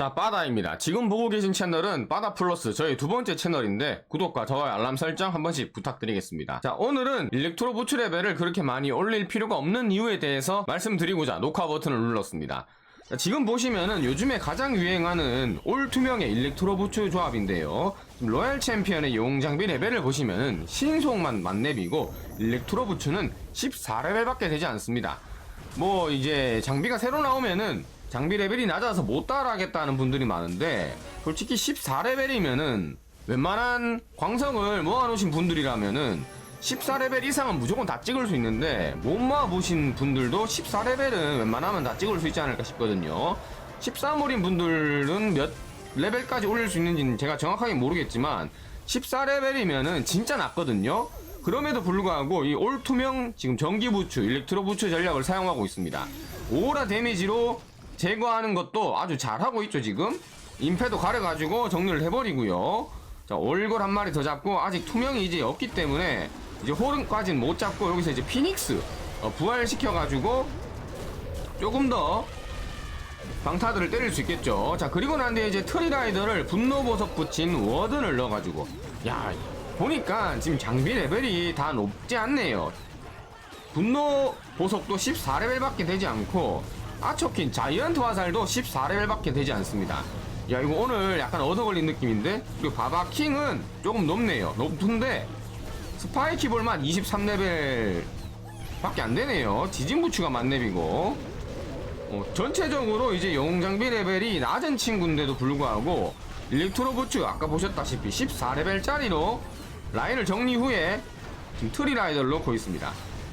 자, 빠다입니다. 지금 보고 계신 채널은 빠다 플러스 저희 두 번째 채널인데 구독과 좋아요, 알람 설정 한 번씩 부탁드리겠습니다. 자, 오늘은 일렉트로 부츠 레벨을 그렇게 많이 올릴 필요가 없는 이유에 대해서 말씀드리고자 녹화 버튼을 눌렀습니다. 자, 지금 보시면은 요즘에 가장 유행하는 올 투명의 일렉트로 부츠 조합인데요. 로얄 챔피언의 용 장비 레벨을 보시면은 신속만 만렙이고 일렉트로 부츠는 14레벨밖에 되지 않습니다. 뭐 이제 장비가 새로 나오면은 장비 레벨이 낮아서 못 따라하겠다는 분들이 많은데 솔직히 14레벨이면은 웬만한 광석을 모아놓으신 분들이라면은 14레벨 이상은 무조건 다 찍을 수 있는데 못 모아보신 분들도 14레벨은 웬만하면 다 찍을 수 있지 않을까 싶거든요 13홀인 분들은 몇 레벨까지 올릴 수 있는지는 제가 정확하게 모르겠지만 14레벨이면은 진짜 낮거든요 그럼에도 불구하고 이 올투명 지금 전기 부츠, 일렉트로 부츠 전략을 사용하고 있습니다. 오라 데미지로 제거하는 것도 아주 잘하고 있죠 지금. 임패도 가려가지고 정리를 해버리고요. 자 올골 한 마리 더 잡고 아직 투명이 이제 없기 때문에 이제 호른까지는 못 잡고 여기서 이제 피닉스 어, 부활시켜가지고 조금 더 방타들을 때릴 수 있겠죠. 자, 그리고 난 뒤에 이제 트리라이더를 분노 보석 붙인 워든을 넣어가지고. 야, 보니까 지금 장비 레벨이 다 높지 않네요. 분노 보석도 14레벨밖에 되지 않고, 아초킨 자이언트 화살도 14레벨밖에 되지 않습니다. 야, 이거 오늘 약간 얻어 걸린 느낌인데? 그리고 바바 킹은 조금 높네요. 높은데, 스파이키 볼만 23레벨 밖에 안 되네요. 지진부추가 만렙이고. 어, 전체적으로 이제 영웅 장비 레벨이 낮은 친구인데도 불구하고 일렉트로 부츠 아까 보셨다시피 14레벨짜리로 라인을 정리 후에 지금 트리 라이더를 놓고 있습니다.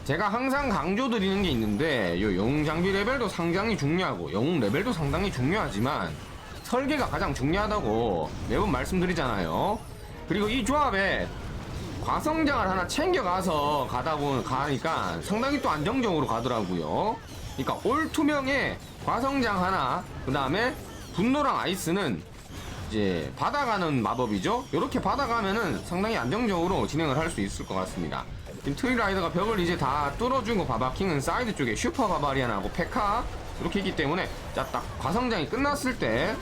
제가 항상 강조드리는 게 있는데 요 영웅 장비 레벨도 상당히 중요하고 영웅 레벨도 상당히 중요하지만 설계가 가장 중요하다고 매번 말씀드리잖아요. 그리고 이 조합에 과성장을 하나 챙겨가서 가다 보면 가니까 상당히 또 안정적으로 가더라고요. 그러니까 올 투명에 과성장 하나, 그 다음에 분노랑 아이스는 이제 받아가는 마법이죠. 이렇게 받아가면은 상당히 안정적으로 진행을 할 수 있을 것 같습니다. 지금 트위라이더가 벽을 이제 다 뚫어주고 바바킹은 사이드 쪽에 슈퍼 바바리안하고 페카 이렇게 있기 때문에 자딱 과성장이 끝났을 때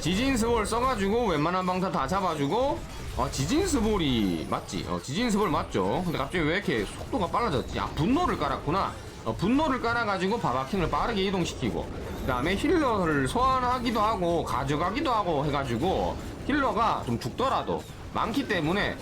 지진스볼 써가지고 웬만한 방타 다 잡아주고 아 지진스볼이 맞지? 어 지진스볼 맞죠? 근데 갑자기 왜 이렇게 속도가 빨라졌지? 아 분노를 깔았구나 어, 분노를 깔아가지고 바바킹을 빠르게 이동시키고 그 다음에 힐러를 소환하기도 하고 가져가기도 하고 해가지고 힐러가 좀 죽더라도 많기 때문에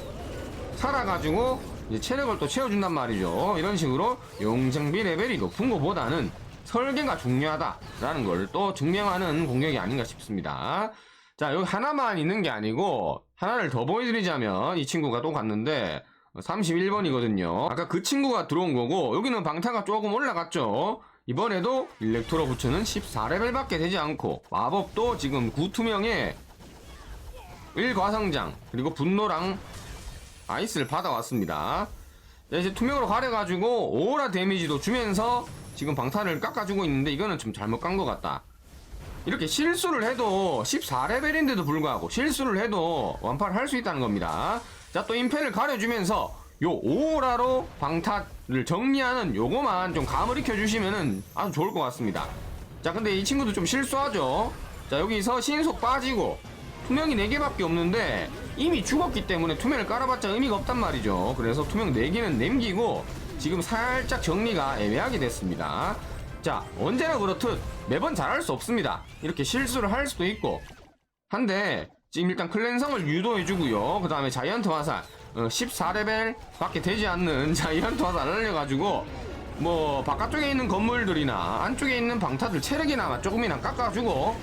살아가지고 이제 체력을 또 채워준단 말이죠 이런 식으로 용장비 레벨이 높은 것보다는 설계가 중요하다라는 걸 또 증명하는 공격이 아닌가 싶습니다 자 여기 하나만 있는 게 아니고 하나를 더 보여드리자면 이 친구가 또 갔는데 31번이거든요. 아까 그 친구가 들어온 거고 여기는 방타가 조금 올라갔죠. 이번에도 일렉트로 부츠는 14레벨밖에 되지 않고 마법도 지금 구투명에 1과성장 그리고 분노랑 아이스를 받아왔습니다. 자, 이제 투명으로 가려가지고 오라 데미지도 주면서 지금 방탄을 깎아주고 있는데 이거는 좀 잘못 간것 같다. 이렇게 실수를 해도 14레벨인데도 불구하고 실수를 해도 완파를 할 수 있다는 겁니다. 자, 또 임패를 가려주면서 요 오라로 방탄을 정리하는 요거만 좀 감을 익혀주시면은 아주 좋을 것 같습니다. 자, 근데 이 친구도 좀 실수하죠? 자, 여기서 신속 빠지고 투명이 4개밖에 없는데 이미 죽었기 때문에 투명을 깔아봤자 의미가 없단 말이죠. 그래서 투명 4개는 남기고 지금 살짝 정리가 애매하게 됐습니다. 자, 언제나 그렇듯 매번 잘할 수 없습니다. 이렇게 실수를 할 수도 있고. 한데, 지금 일단 클랜성을 유도해주고요. 그 다음에 자이언트 화살, 어, 14레벨 밖에 되지 않는 자이언트 화살 날려가지고, 뭐, 바깥쪽에 있는 건물들이나 안쪽에 있는 방타들 체력이나마 조금이나 깎아주고,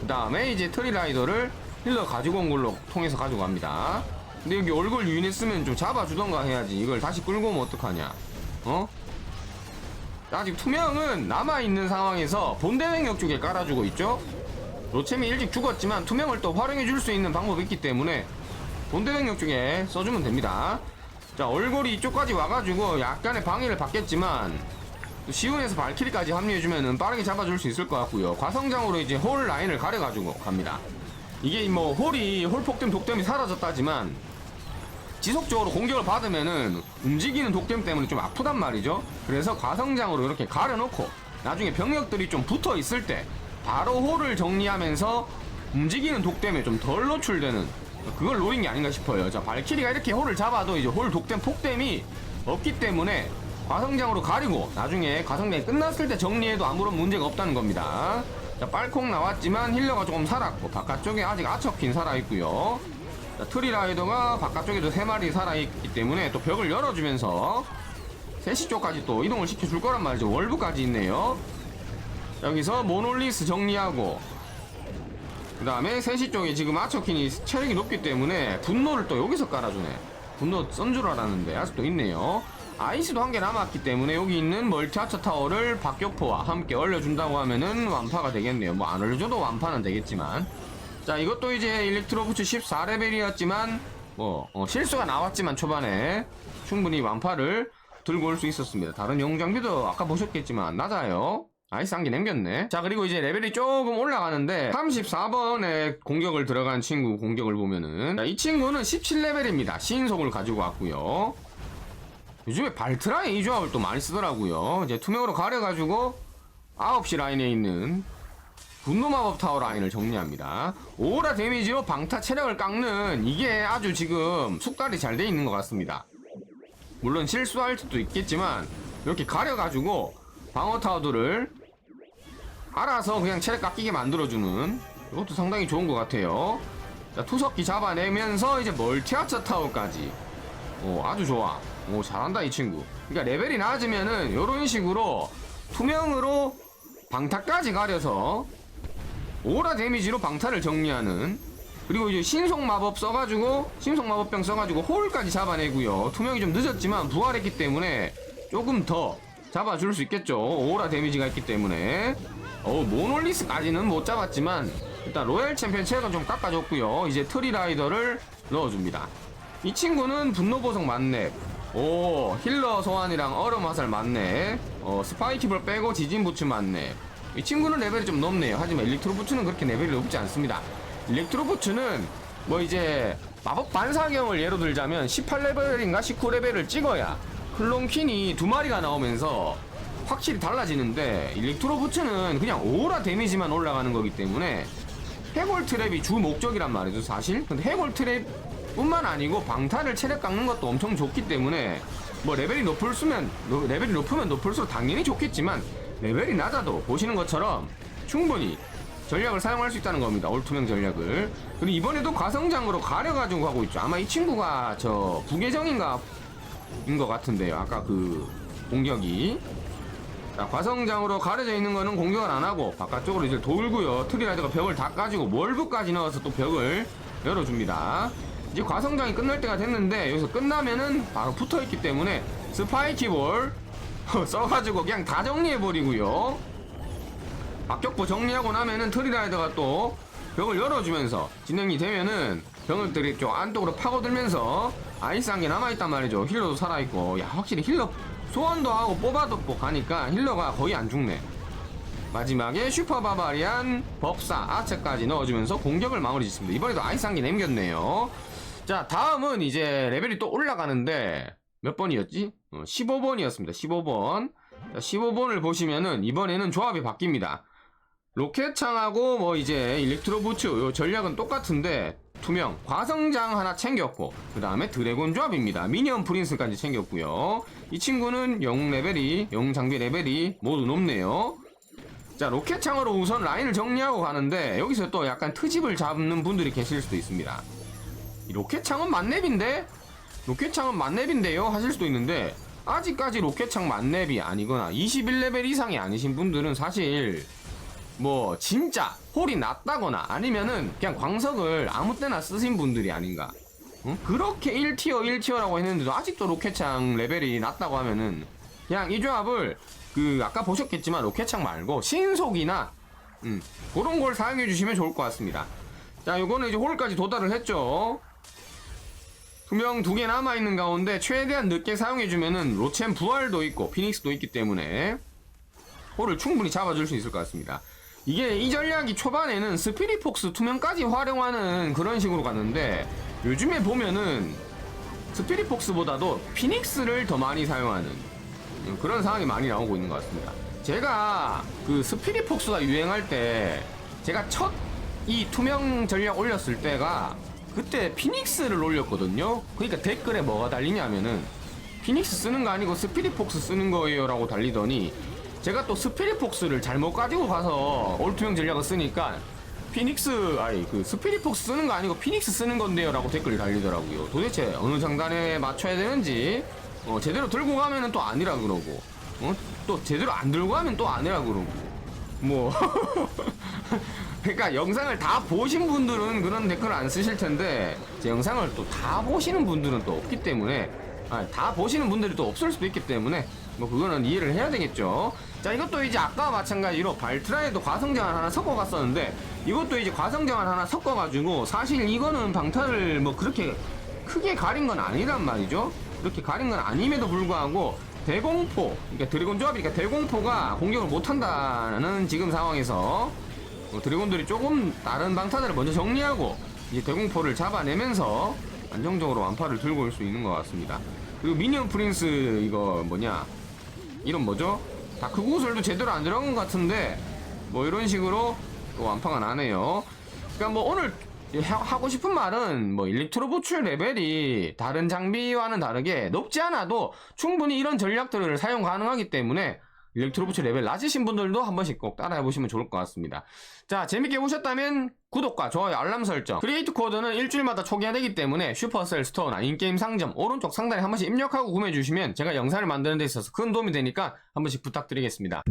그 다음에 이제 트리라이더를 힐러 가지고 온 걸로 통해서 가지고 갑니다. 근데 여기 얼굴 유인했으면 좀 잡아주던가 해야지. 이걸 다시 끌고 오면 어떡하냐. 어? 아직 투명은 남아있는 상황에서 본대 능력 쪽에 깔아주고 있죠? 로챔이 일찍 죽었지만 투명을 또 활용해 줄 수 있는 방법이 있기 때문에 본대 능력 쪽에 써주면 됩니다. 자, 얼굴이 이쪽까지 와가지고 약간의 방해를 받겠지만 시운에서 발키리까지 합류해주면 빠르게 잡아줄 수 있을 것 같고요. 과성장으로 이제 홀 라인을 가려가지고 갑니다. 이게 뭐 홀이 홀폭댐 독댐이 사라졌다지만 지속적으로 공격을 받으면은 움직이는 독댐 때문에 좀 아프단 말이죠. 그래서 과성장으로 이렇게 가려놓고 나중에 병력들이 좀 붙어 있을 때 바로 홀을 정리하면서 움직이는 독댐에 좀 덜 노출되는 그걸 노린 게 아닌가 싶어요. 자, 발키리가 이렇게 홀을 잡아도 이제 홀 독댐 폭댐이 없기 때문에 과성장으로 가리고 나중에 과성장이 끝났을 때 정리해도 아무런 문제가 없다는 겁니다. 자, 빨콩 나왔지만 힐러가 조금 살았고 바깥쪽에 아직 아처킨 살아있고요. 자, 트리라이더가 바깥쪽에도 세 마리 살아있기 때문에 또 벽을 열어주면서 3시 쪽까지 또 이동을 시켜줄 거란 말이죠. 월브까지 있네요. 여기서 모놀리스 정리하고 그 다음에 3시 쪽에 지금 아처킨이 체력이 높기 때문에 분노를 또 여기서 깔아주네 분노 썬 줄 알았는데 아직도 있네요 아이스도 한 개 남았기 때문에 여기 있는 멀티아처 타워를 박격포와 함께 얼려준다고 하면은 완파가 되겠네요. 뭐안 얼려줘도 완파는 되겠지만. 자 이것도 이제 일렉트로부츠 14레벨이었지만 뭐 어, 실수가 나왔지만 초반에 충분히 완파를 들고 올 수 있었습니다. 다른 영장비도 아까 보셨겠지만 낮아요. 아이스 한 개 남겼네. 자, 그리고 이제 레벨이 조금 올라가는데, 34번에 공격을 들어간 친구 공격을 보면은, 자, 이 친구는 17레벨입니다. 시인속을 가지고 왔고요 요즘에 발트라인 이 조합을 또 많이 쓰더라고요. 이제 투명으로 가려가지고, 9시 라인에 있는, 분노 마법 타워 라인을 정리합니다. 오라 데미지로 방타 체력을 깎는, 이게 아주 지금 숙달이 잘 돼 있는 것 같습니다. 물론 실수할 수도 있겠지만, 이렇게 가려가지고, 방어 타워들을 알아서 그냥 체력 깎이게 만들어주는 이것도 상당히 좋은 것 같아요. 자, 투석기 잡아내면서 이제 멀티아처 타워까지. 오, 아주 좋아. 오, 잘한다, 이 친구. 그러니까 레벨이 낮으면은 이런 식으로 투명으로 방타까지 가려서 오라 데미지로 방타를 정리하는 그리고 이제 신속 마법 써가지고 신속 마법병 써가지고 홀까지 잡아내고요. 투명이 좀 늦었지만 부활했기 때문에 조금 더 잡아줄 수 있겠죠. 오라 데미지가 있기 때문에. 어, 모놀리스까지는 못 잡았지만 일단 로얄 챔피언 체력은 좀 깎아줬고요. 이제 트리라이더를 넣어줍니다. 이 친구는 분노 보석 만렙. 오 힐러 소환이랑 얼음 화살 만렙. 어 스파이키볼 빼고 지진 부츠 만렙. 이 친구는 레벨이 좀 높네요. 하지만 일렉트로 부츠는 그렇게 레벨이 높지 않습니다. 일렉트로 부츠는 뭐 이제 마법 반사경을 예로 들자면 18레벨인가 19레벨을 찍어야 클론퀸이 두 마리가 나오면서 확실히 달라지는데 일렉트로 부츠는 그냥 오라 데미지만 올라가는 거기 때문에 해골 트랩이 주 목적이란 말이죠 사실 근데 해골 트랩 뿐만 아니고 방탄을 체력 깎는 것도 엄청 좋기 때문에 뭐 레벨이 높을수면 노- 레벨이 높으면 높을수록 당연히 좋겠지만 레벨이 낮아도 보시는 것처럼 충분히 전략을 사용할 수 있다는 겁니다 올투명 전략을 그리고 이번에도 과성장으로 가려가지고 가고 있죠 아마 이 친구가 저 부계정인가 인것 같은데요 아까 그 공격이 자, 과성장으로 가려져 있는 거는 공격을 안 하고 바깥쪽으로 이제 돌고요. 트리라이더가 벽을 다 까지고 몰브까지 넣어서 또 벽을 열어줍니다. 이제 과성장이 끝날 때가 됐는데 여기서 끝나면은 바로 붙어 있기 때문에 스파이키볼 써가지고 그냥 다 정리해버리고요. 박격포 정리하고 나면은 트리라이더가 또 벽을 열어주면서 진행이 되면은 병을들이 좀 안쪽으로 파고들면서 아이스 한 개 남아있단 말이죠. 힐러도 살아있고. 야, 확실히 힐러 소환도 하고 뽑아도 뭐 가니까 힐러가 거의 안 죽네. 마지막에 슈퍼 바바리안 법사 아체까지 넣어주면서 공격을 마무리 짓습니다. 이번에도 아이스 한 개 남겼네요. 자, 다음은 이제 레벨이 또 올라가는데 몇 번이었지? 어, 15번이었습니다. 15번. 자, 15번을 보시면은 이번에는 조합이 바뀝니다. 로켓창하고 뭐 이제 일렉트로 부츠 요 전략은 똑같은데 투명 과성장 하나 챙겼고 그 다음에 드래곤 조합입니다 미니언 프린스까지 챙겼고요 이 친구는 영 레벨이 영 장비 레벨이 모두 높네요 자 로켓창으로 우선 라인을 정리하고 가는데 여기서 또 약간 트집을 잡는 분들이 계실 수도 있습니다 이 로켓창은 만렙인데? 로켓창은 만렙인데요? 하실 수도 있는데 아직까지 로켓창 만렙이 아니거나 21레벨 이상이 아니신 분들은 사실 뭐 진짜 홀이 낮다거나 아니면은 그냥 광석을 아무 때나 쓰신 분들이 아닌가. 응? 그렇게 1티어 1티어라고 했는데도 아직도 로켓창 레벨이 낮다고 하면은 그냥 이 조합을 그 아까 보셨겠지만 로켓창 말고 신속이나 음, 그런 걸 사용해 주시면 좋을 것 같습니다. 자 요거는 이제 홀까지 도달을 했죠 투명 두 개 남아있는 가운데 최대한 늦게 사용해주면은 로첸 부활도 있고 피닉스도 있기 때문에 홀을 충분히 잡아줄 수 있을 것 같습니다. 이게 이 전략이 초반에는 스피릿폭스 투명까지 활용하는 그런 식으로 갔는데 요즘에 보면은 스피릿폭스보다도 피닉스를 더 많이 사용하는 그런 상황이 많이 나오고 있는 것 같습니다. 제가 그 스피릿 폭스가 유행할 때 제가 첫 이 투명 전략 올렸을 때가 그때 피닉스를 올렸거든요. 그러니까 댓글에 뭐가 달리냐면은 피닉스 쓰는 거 아니고 스피릿 폭스 쓰는 거예요라고 달리더니 제가 또 스피릿 폭스를 잘못 가지고 가서 올투명 전략을 쓰니까 피닉스 아니 그 스피릿 폭스 쓰는 거 아니고 피닉스 쓰는 건데요라고 댓글이 달리더라고요. 도대체 어느 장단에 맞춰야 되는지 어, 제대로 들고 가면은 또 아니라 그러고 어? 또 제대로 안 들고 가면 또 아니라 그러고 뭐 그러니까 영상을 다 보신 분들은 그런 댓글 안 쓰실 텐데 제 영상을 또 다 보시는 분들은 또 없기 때문에 아, 다 보시는 분들이 또 없을 수도 있기 때문에 뭐 그거는 이해를 해야 되겠죠. 자 이것도 이제 아까와 마찬가지로 발트라에도 과성장을 하나 섞어 갔었는데 이것도 이제 과성장을 하나 섞어 가지고 사실 이거는 방탄을 뭐 그렇게 크게 가린 건 아니란 말이죠. 그렇게 가린 건 아님에도 불구하고 대공포, 그러니까 드래곤 조합이니까 대공포가 공격을 못 한다는 지금 상황에서 어, 드래곤들이 조금 다른 방탄을 먼저 정리하고 이제 대공포를 잡아내면서 안정적으로 완파를 들고 올 수 있는 것 같습니다. 그리고 미니언 프린스 이거 뭐냐 이런 뭐죠? 다크 구슬도 제대로 안 들어간 것 같은데 뭐 이런 식으로 또 완파가 나네요. 그러니까 뭐 오늘 하- 하고 싶은 말은 뭐 일렉트로 보출 레벨이 다른 장비와는 다르게 높지 않아도 충분히 이런 전략들을 사용 가능하기 때문에 일렉트로 보출 레벨 낮으신 분들도 한 번씩 꼭 따라해 보시면 좋을 것 같습니다. 자 재밌게 보셨다면 구독과 좋아요 알람 설정 크리에이트 코드는 일주일마다 초기화되기 때문에 슈퍼셀 스토어나 인게임 상점 오른쪽 상단에 한 번씩 입력하고 구매해 주시면 제가 영상을 만드는 데 있어서 큰 도움이 되니까 한 번씩 부탁드리겠습니다.